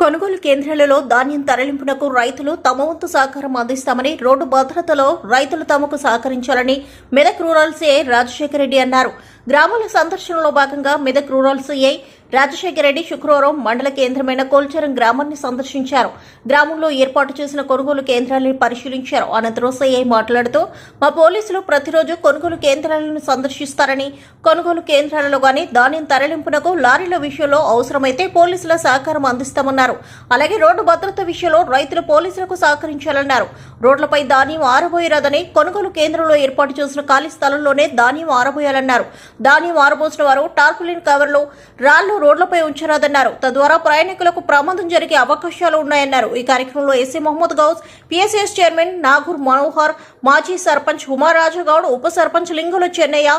కొనుగోలు కేంద్రాలలో ధాన్యం తరలింపునకు రైతులు తమ వంతు సహకారం అందిస్తామని రోడ్డు భద్రతలో రైతులు తమకు సహకరించాలని మెదక్ రూరల్ సీఐ రాజశేఖర రెడ్డి అన్నారు. గ్రామాల సందర్శనలో భాగంగా మెదక్ రూరల్ సీఐ రాజశేఖర రెడ్డి శుక్రవారం మండల కేంద్రమైన కోల్చరం గ్రామాన్ని సందర్శించారు. గ్రామంలో ఏర్పాటు చేసిన కొనుగోలు కేంద్రాలను పరిశీలించారు. అనంతరం సీఐ మాట్లాడుతూ మా పోలీసులు ప్రతిరోజు కొనుగోలు కేంద్రాలను సందర్శిస్తారని కొనుగోలు కేంద్రాలలో గాని ధాన్యం తరలింపునకు లారీల విషయంలో అవసరమైతే పోలీసుల సహకారం అందిస్తామన్నారు. అలాగే రోడ్డు భద్రత విషయంలో రైతులు పోలీసులకు సహకరించాలన్నారు. రోడ్లపై ధాన్యం ఆరబోయరాదని కొనుగోలు కేంద్రంలో ఏర్పాటు చేసిన ఖాళీ స్థలంలోనే ధాన్యం ఆరబోయాలన్నారు. ధాన్యం ఆరబోసిన వారు టార్పులిన్ కవర్లు రాళ్ళు రోడ్లపై ఉంచరాదన్నారు. తద్వారా ప్రయాణికులకు ప్రమాదం జరిగే అవకాశాలు ఉన్నాయన్నారు. ఈ కార్యక్రమంలో SC Mohammed Ghouse PSS chairman Nagur Manohar మాజీ సర్పంచ్ ఉమారాజు గౌడ్ ఉప సర్పంచ్ లింగుల చెన్నయ్య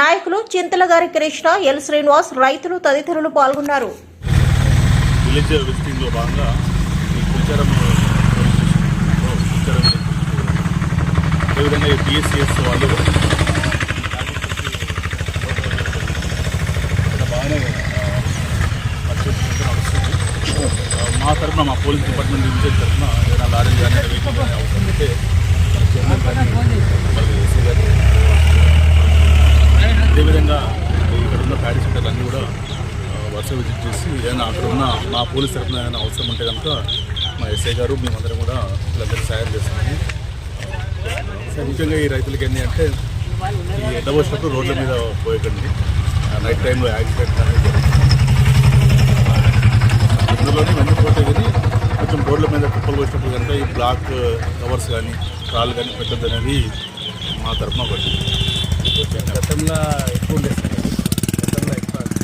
నాయకులు చింతలగారి కృష్ణ ఎల్ శ్రీనివాస్ రైతులు తదితరులు పాల్గొన్నారు. ఈ అదేవిధంగా ఈ పిఎస్సిఎస్ వాళ్ళు మా తరఫున మా పోలీస్ డిపార్ట్మెంట్ డివిజన్ తరఫున ఏదైనా లారీలు కానీ వెహికల్ కానీ అవసరం అయితే చైర్మన్ అదేవిధంగా ఇక్కడ ఉన్న ప్యాడీ సెంటర్లు అన్నీ కూడా వరుస విజిట్ చేసి ఏదైనా అక్కడ ఉన్న మా పోలీస్ తరఫున ఏదైనా అవసరం ఉంటే కనుక మా ఎస్ఐ గారు మేమందరం కూడా వీళ్ళందరికీ సాయం చేస్తున్నాము సో ముఖ్యంగా ఈ రైతులకి ఏంటి అంటే ఈ ఎండ వచ్చినప్పుడు రోడ్ల మీద పోయకండి. ఆ నైట్ టైంలో యాక్సిడెంట్ అనేది జరుగుతుంది. రోడ్ల వచ్చినప్పుడు కనుక ఈ బ్లాక్ కవర్స్ కానీ రాళ్ళు కానీ పెట్టద్దు అనేది మా తరఫున ఒకటి గతంలో